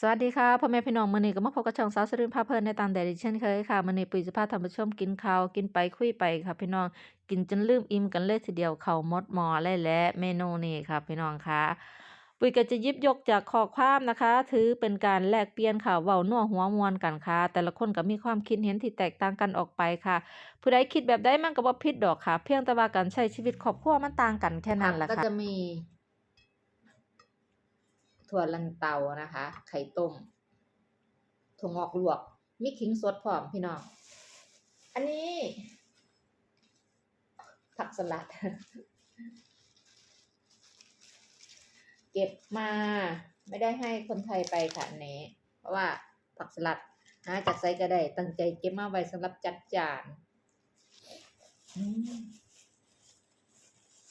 สวัสดีค่ะพ่อแม่พี่น้องมื้อนี้ก็มาพบกับช่องสาวสรินพาเพลินในตามแดดอีกเช่นเคยค่ะมื้อนี้ปุ๋ยจะพาท่านผู้ชมกินข้าวกินไปคุยไปค่ะ พี่น้องกินจนลืมอิ่มกันเลยทีเดียวเข้าหมดหมอเลยและเมนูนี้ค่ะ พี่น้องค่ะปุ๋ยก็จะยิบยกจากข้อความนะคะ ถือเป็นการแลกเปลี่ยนค่ะเว้านัวหัวมวนกันค่ะ แต่ละคนก็มีความคิดเห็นที่แตกต่างกันออกไปค่ะ ผู้ใดคิดแบบใดมันก็บ่ผิดดอกค่ะ เพียงแต่ว่าการใช้ชีวิตครอบครัวมันต่างกันแค่นั้นแหละค่ะจะมี ถั่วลันเตานะคะ ไข่ต้มถั่วงอกลวก มีขิงสดพร้อมพี่น้อง อันนี้ ผักสลัด เก็บมาไม่ได้ให้คนไทยไปค่ะอันนี้เพราะว่าผักสลัดหาจากไซก็ได้ตั้งใจเก็บมาไว้สำหรับจัดจาน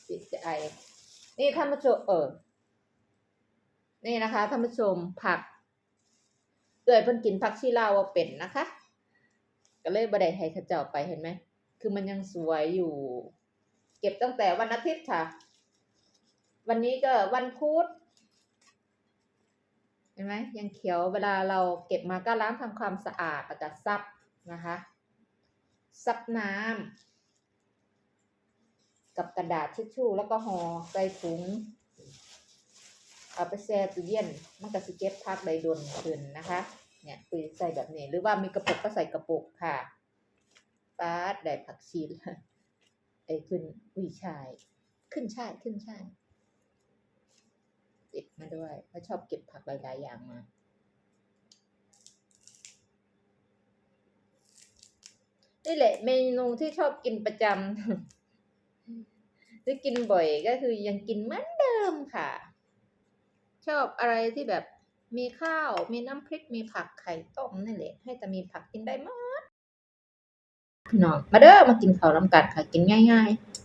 จิตใจนี่ท่านผู้ชมเออ นี่นะคะท่านผู้ชมผักเอ่ยเพิ่นกินผักชีลาวว่าเป็นนะคะ ก็เลยบ่ได้ให้ขเจ้าไปเห็นไหม คือมันยังสวยอยู่ เก็บตั้งแต่วันอาทิตย์ค่ะ วันนี้ก็วันพุธเห็นไหมยังเขียวเวลาเราเก็บมาก็ล้างทำความสะอาดแล้วก็ซับนะคะ ซับน้ำกับกระดาษทิชชู่แล้วก็ห่อใส่ถุง เอาไปแช่ตู้เย็นมันก็สิเก็บพักได้โดนขึ้นนะคะ เนี่ยปุยใส่แบบนี้ หรือว่ามีกระปุกก็ใส่กระปุกค่ะป๊าดได้ผักชีล้วไอ้ขึ้นอุ้ยชาย ขึ้นช่ายขึ้นช่ายติดมาด้วยเพราะชอบเก็บผักหลายๆอย่างมานี่แหละเมนูที่ชอบกินประจำที่กินบ่อยก็คือยังกินเหมือนเดิมค่ะ ชอบอะไรที่แบบมีข้าว มีน้ำพริก มีผักไข่ต้มนี่แหละ ให้แต่มีผักกินได้มดพี่น้อง มาเด้อ มากินข้าวลำกัดค่ะ กินง่ายๆ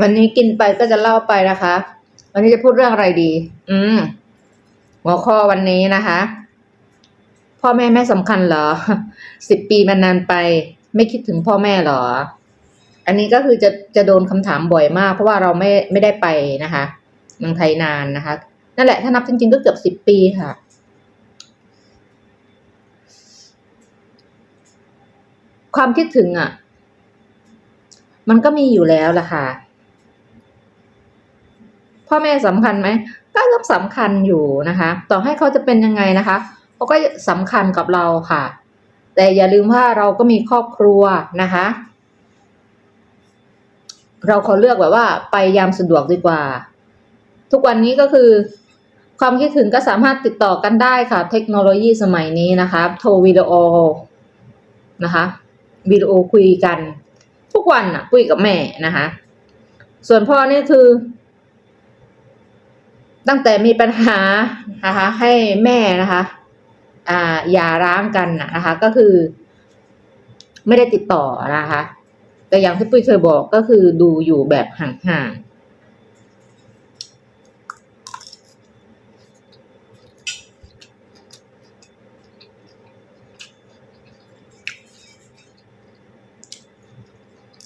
วันนี้กินไปก็จะเล่าไปนะคะ วันนี้จะพูดเรื่องอะไรดี อืม หัวข้อวันนี้นะคะ พ่อแม่ไม่สำคัญเหรอสิบปีมันนานไป ไม่คิดถึงพ่อแม่เหรอ อันนี้ก็คือจะจะโดนคำถามบ่อยมาก เพราะว่าเราไม่ไม่ได้ไปนะคะเมืองไทยนานนะคะ นั่นแหละถ้านับจริงๆก็เกือบสิบปีค่ะ ความคิดถึงอะ มันก็มีอยู่แล้วล่ะค่ะ พ่อแม่สำคัญไหมก็ต้องสำคัญอยู่นะคะ ต่อให้เขาจะเป็นยังไงนะคะเขาก็สำคัญกับเราค่ะ แต่อย่าลืมว่าเราก็มีครอบครัวนะคะ เราขอเลือกแบบว่า ไปยามสะดวกดีกว่า ทุกวันนี้ก็คือ ความคิดถึงก็สามารถติดต่อกันได้ค่ะ เทคโนโลยีสมัยนี้นะคะ โทรวิดีโอนะคะวิดีโอคุยกัน ทุกวันอะ คุยกับแม่นะคะ ส่วนพ่อนี่คือ ตั้งแต่มีปัญหานะคะให้แม่นะคะอ่าอย่าร้างกันนะนะคะ ก็คือ ไม่ได้ติดต่อนะคะ แต่อย่างที่ปุ้ยเคยบอกก็คือดูอยู่แบบห่างๆ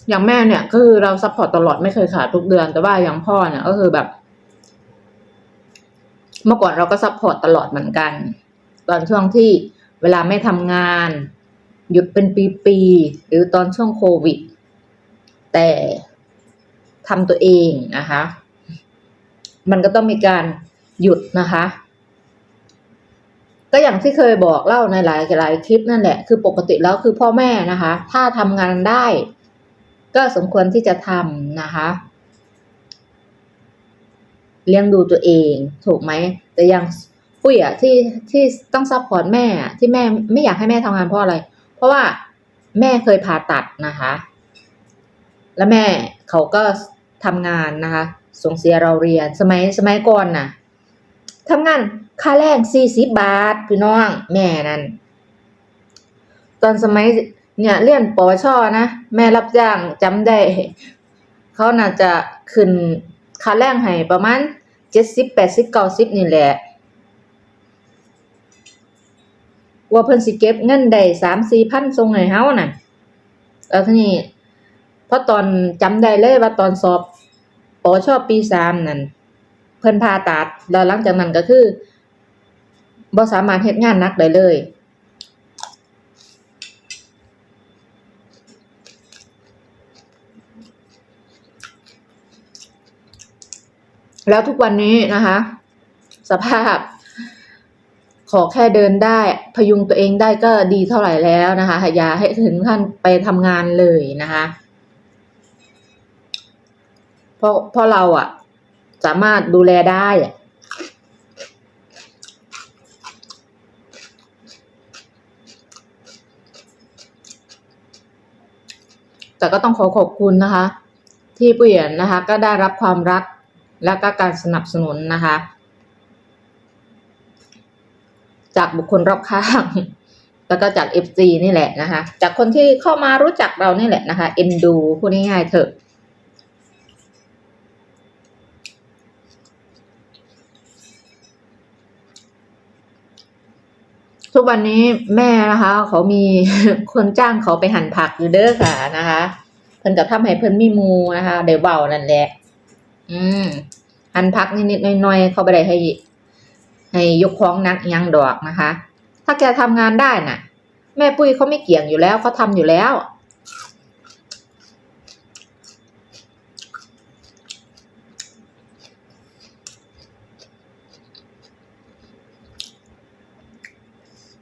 อย่างแม่เนี่ยก็คือเราซัพพอร์ตตลอดไม่เคยขาดทุกเดือน แต่ว่าอย่างพ่อเนี่ยก็คือแบบ เมื่อก่อนเราก็ซัพพอร์ตตลอดเหมือนกัน ตอนช่วงที่เวลาไม่ทำงาน หยุดเป็นปีๆหรือตอนช่วงโควิด แต่ทำตัวเองนะคะ มันก็ต้องมีการหยุดนะคะ ก็อย่างที่เคยบอกเล่าในหลายหลายคลิปนั่นแหละ คือปกติแล้วคือพ่อแม่นะคะ ถ้าทำงานได้ ก็สมควรที่จะทำนะคะ เลี้ยงดูตัวเอง ถูกไหม แต่ย่างปุ้ยอะที่ที่ต้องซัพพอร์ตแม่ที่แม่ไม่อยากให้แม่ทำงานเพราะอะไร เพราะว่าแม่เคยผ่าตัดนะคะ แล้วแม่เขาก็ทำงานนะคะ ส่งเสียเราเรียนสมัยสมัยก่อนน่ะทำงานค่าแรงสี่สิบบาทพี่น้องแม่นั่นตอนสมัยเนี่ยเรียนปวชนะ แม่รับจ้างจำได้ เขาน่าจะขึ้น ค่าแรงให้ประมาณเจ็ดสิบแปดสิบเก้าสิบนี่แหละว่าเพิ่นสิเก็บเงินได้สามสี่พันส่งให้เฮาน่ะแล้วทีนี้เพราะตอนจำได้เลยว่าตอนสอบปวชอบปีสามนั่นเพิ่นผ่าตัดแล้วหลังจากนั้นก็คือบ่สามารถเฮ็ดงานหนักได้เลย แล้วทุกวันนี้นะคะ สภาพ ขอแค่เดินได้พยุงตัวเองได้ก็ดีเท่าไหร่แล้วนะคะอย่าให้ถึงขั้นไปทำงานเลยนะคะเพราะเพราะเราอะสามารถดูแลได้แต่ก็ต้องขอขอบคุณนะคะ ที่เหยียนนะคะ ก็ได้รับความรัก และก็การสนับสนุนนะคะ จากบุคคลรอบข้าง แล้วก็จาก FC นี่แหละนะคะ จากคนที่เข้ามารู้จักเรานี่แหละนะคะเอ็นดูพูดง่ายๆเถอะทุกวันนี้แม่นะคะ เขามีคนจ้างเขาไปหั่นผักอยู่เด้อค่ะนะคะ เพิ่นกับทำให้เพิ่นมีมูนะคะเดี๋ยวเบานั่นแหละ อืมหันผักนิดๆน่อยๆเขาไปได้ให้ให้ยกของนักยังดอกนะคะ ถ้าแกทำงานได้น่ะ แม่ปุ้ยเขาไม่เกี่ยงอยู่แล้วเขาทำอยู่แล้ว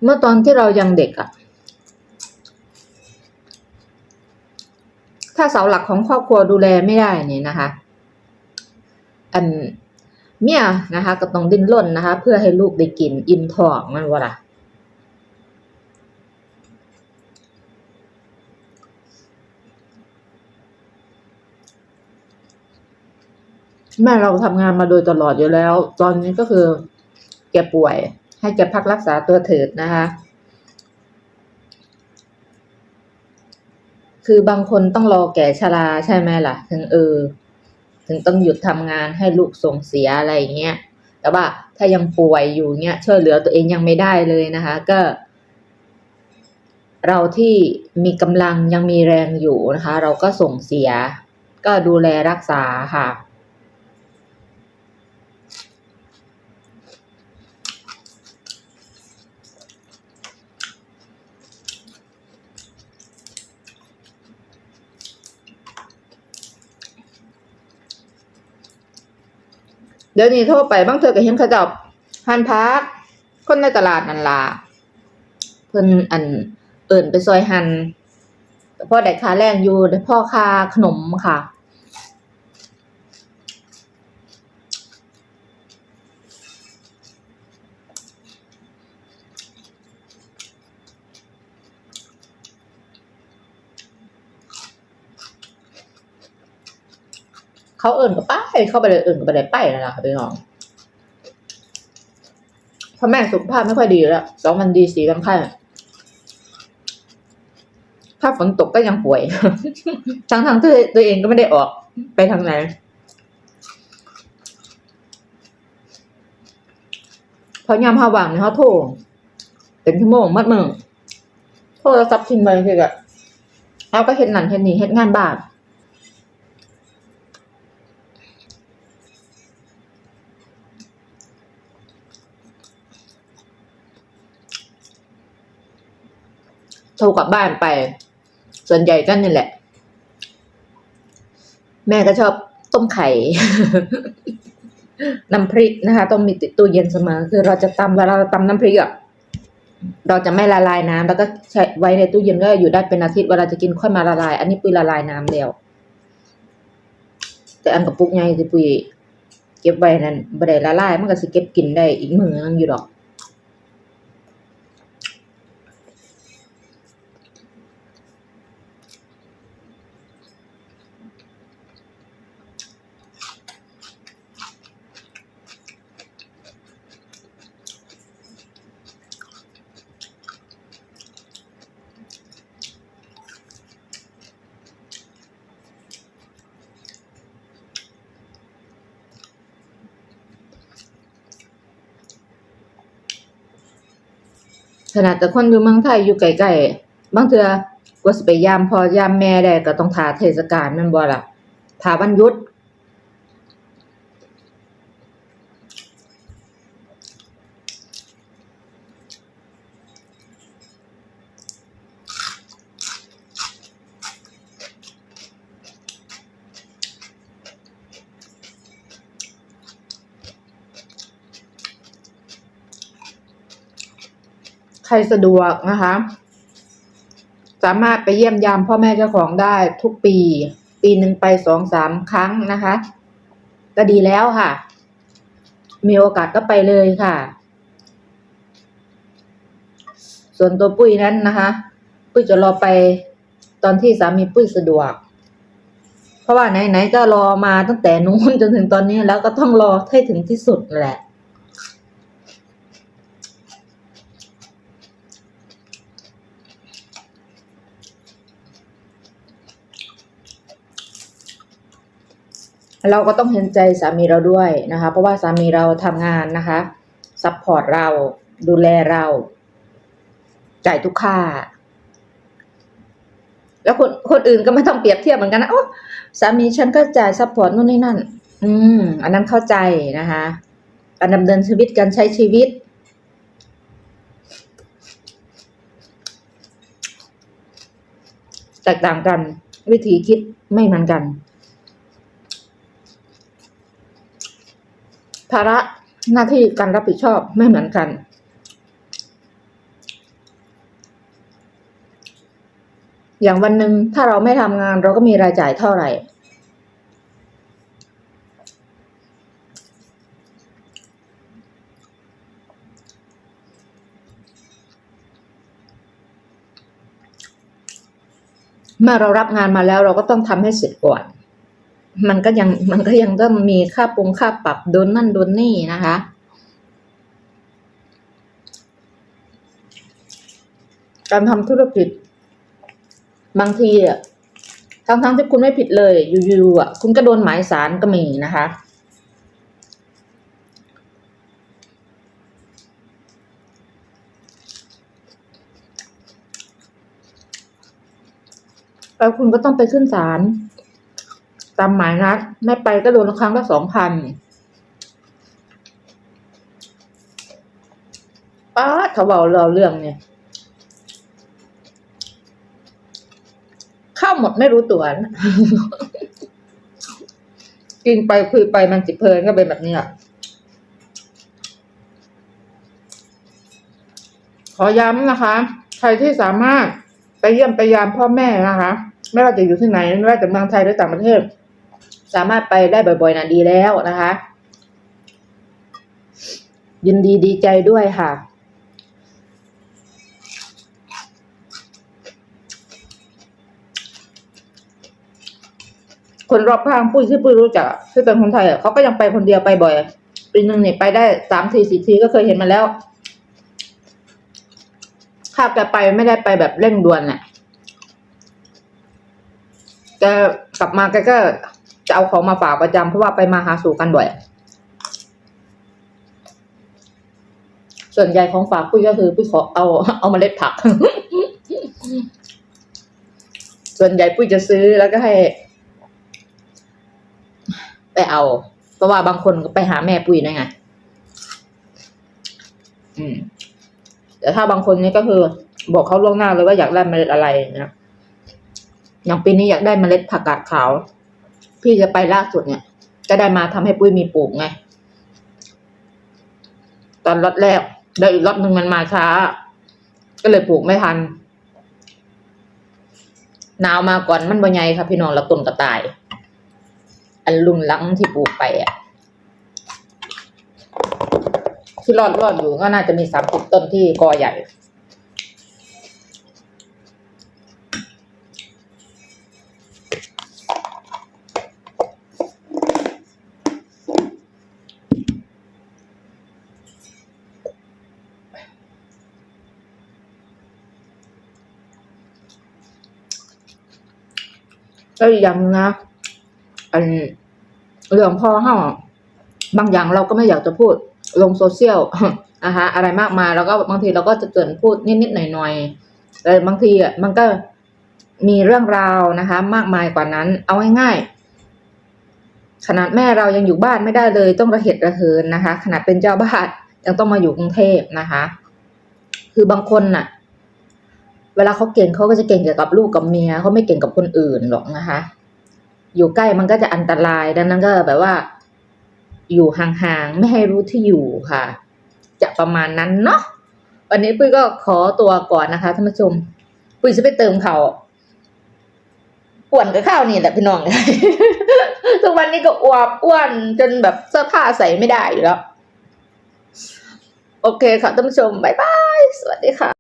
เมื่อตอนที่เรายังเด็กอะถ้าเสาหลักของครอบครัวดูแลไม่ได้นี่นะคะ อันเมียนะคะก็ต้องดิ้นรนนะคะ เพื่อให้ลูกได้กินอิ่มท้องมันว่าล่ะแม่เราทำงานมาโดยตลอดอยู่แล้ว ตอนนี้ก็คือแกป่วย ให้แกพักรักษาตัวเถิดนะคะ คือบางคนต้องรอแก่ชราใช่ไหมล่ะ ถึงเออ ถึงต้องหยุดทำงานให้ลูกส่งเสียอะไรอย่างเงี้ย แต่ว่าถ้ายังป่วยอยู่เงี้ยช่วยเหลือตัวเองยังไม่ได้เลยนะคะ ก็ เราที่มีกำลังยังมีแรงอยู่นะคะ เราก็ส่งเสีย ก็ดูแลรักษาค่ะ เดี๋ยวนี้โทรไปบางเธอก็เห็นเขาจับหันพัก คนในตลาดนั่นล่ะเพิ่นอันเอิ่นไปซอยหันพ่อได้ค่าแรงอยู่ได้พ่อค่าขนมค่ะ เขาเอิ่นก็ไปเข้าไปเลยเอิ่นก็ไปได้ไปนั่นแหละค่ะพี่น้องเพราะแม่สุขภาพไม่ค่อยดีแล้วสองวันดีสี่วันไข้ถ้าฝนตกก็ยังป่วย ทั้งทั้งที่ตัวเองก็ไม่ได้ออกไปทางไหนเพราะยามพาว่างเนี่ยเขาโทรเป็นชั่วโมงมัดมือโทรศัพท์ทิ้งไปคือแบบเอาก็เห็นนั่นเห็นนี่เห็นงานบ้าน ทรกลับบ้านไป ส่วนใหญ่ก็นี่แหละ แม่ก็ชอบต้มไข่น้ำพริกนะคะ ต้องมีติดตู้เย็นเสมอ คือเราจะตำเวลาเราตำน้ำพริกอะเราจะไม่ละลายน้ำแล้วก็ใช้ไว้ในตู้เย็นก็อยู่ได้เป็นอาทิตย์เวลาจะกินค่อยมาละลาย อันนี้ปุยละลายน้ำแล้วแต่อันกับปุกไงที่ปุยเก็บไว้นั่นบ่ได้ละลายมันก็สิเก็บกินได้อีกมือนึงอยู่ดอก ขนาดแต่คนอยู่เมืองไทยอยู่ไกลๆบางเทื่อกว่าสิไปยามพอยามแม่ได้ก็ต้องท่าเทศกาลแม่นบ่ล่ะท่าวันหยุด รสะดวกนะคะ สามารถไปเยี่ยมยามพ่อแม่เจ้าของได้ทุกปี ปีหนึ่งไปสองสามครั้งนะคะก็ดีแล้วค่ะ มีโอกาสก็ไปเลยค่ะ ส่วนตัวปุ้ยนั้นนะคะ ปุ้ยจะรอไปตอนที่สามีปุ้ยสะดวก เพราะว่าไหนๆก็รอมาตั้งแต่นู้นจนถึงตอนนี้แล้วก็ต้องรอให้ถึงที่สุดแหละ เราก็ต้องเห็นใจสามีเราด้วยนะคะ เพราะว่าสามีเราทำงานนะคะซัพพอร์ตเราดูแลเรา จ่ายทุกค่า แล้วคนคนอื่นก็ไม่ต้องเปรียบเทียบเหมือนกันนะโอ้สามีฉันก็จ่ายซัพพอร์ตนู่นนี่นั่น อืม อันนั้นเข้าใจนะคะการดำเนินชีวิตการใช้ชีวิต แตกต่างกัน วิธีคิดไม่เหมือนกัน ภาระหน้าที่การรับผิดชอบไม่เหมือนกัน อย่างวันหนึ่งถ้าเราไม่ทำงานเราก็มีรายจ่ายเท่าไหร่ เมื่อเรารับงานมาแล้วเราก็ต้องทำให้เสร็จก่อน มันก็ยังมันก็ยังต้องมีค่าปรุงค่าปรับโดนนั่นโดนนี่นะคะ การทำธุรกิจ บางทีอะทั้งทั้งๆที่คุณไม่ผิดเลย อยู่ๆอะ คุณก็โดนหมายสารก็มีนะคะแล้วคุณก็ต้องไปขึ้นศาลามหมายนัดไม่ไปก็โดนครั้งละสองพันป้าเขาบอกเราเรื่องเนี่ยเข้าหมดไม่รู้ตัวนะกินไปคุยไปมันจิเพลินก็เป็นแบบนี้อะขอย้ำนะคะ ใครที่สามารถไปเยี่ยมไปยามพ่อแม่นะคะ ไม่ว่าจะอยู่ที่ไหน ไม่ว่าจะเมืองไทยหรือต่างประเทศ สามารถไปได้บ่อยๆนะดีแล้วนะคะ ยินดีดีใจด้วยค่ะคนรอบข้างปุ้ยที่ปุ้ยรู้จักที่เป็นคนไทยอะเขาก็ยังไปคนเดียวไปบ่อยปีหนึ่งเนี่ยไปได้สามทีสี่ทีก็เคยเห็นมาแล้วถ้าแกไปไม่ได้ไปแบบเร่งด่วนน่ะแกกลับมาแกก็ จะเอาของมาฝากประจำเพราะว่าไปมาหาสู่กันบ่อย ส่วนใหญ่ของฝากปุ้ยก็คือปุ้ยขอเอาเอาเมล็ดผัก ส่วนใหญ่ปุ้ยจะซื้อแล้วก็ให้ไปเอา เพราะว่าบางคนก็ไปหาแม่ปุ้ยนะไง อืม แต่ถ้าบางคนนี่ก็คือ บอกเขาล่วงหน้าเลยว่าอยากได้เมล็ดอะไรนะอย่างปีนี้อยากได้เมล็ดผักกาดขาว พี่จะไปล่าสุดเนี่ย ก็ได้มาทำให้ปุ้ยมีปลูกไง ตอนรถแรก แล้วอีกรอบหนึ่งมันมาช้า ก็เลยปลูกไม่ทันหนาวมาก่อนมันบ่ใหญ่ครับพี่น้องแล้วต้นก็ตาย อันลุงลังที่ปลูกไปอะที่รอดรอดอยู่ก็น่าจะมีสามสิบต้นที่กอใหญ่ ก็ย่างหนึ่งนะอันเรื่องพ่อเฮาบางอย่างเราก็ไม่อยากจะพูดลงโซเชียลนะคะอะไรมากมายแล้วก็บางทีเราก็จะเตือนพูดนิดๆหน่อยๆแต่บางทีอะมันก็มีเรื่องราวนะคะ มากมายกว่านั้น เอาง่ายๆขนาดแม่เรายังอยู่บ้านไม่ได้เลย ต้องระเหตุระเหินนะคะ ขนาดเป็นเจ้าบ้านยังต้องมาอยู่กรุงเทพนะคะ คือบางคนน่ะ เวลาเขาเก่งเขาก็จะเก่งเกี่ยวกับลูกกับเมียเขาไม่เก่งกับคนอื่นหรอกนะคะ อยู่ใกล้มันก็จะอันตรายดังนั้นก็แบบว่า อยู่ห่างๆไม่ให้รู้ที่อยู่ค่ะ จะประมาณนั้นเนาะวันนี้ปุ้ยก็ขอตัวก่อนนะคะท่านผู้ชม ปุ้ยจะไปเติมเขาอ้วนกับข้าวนี่แหละพี่น้องทุกวันนี้ก็อวบอ้วนจนแบบเสื้อผ้าใส่ไม่ได้อยู่แล้ว โอเคค่ะท่านผู้ชม บ๊ายบาย สวัสดีค่ะ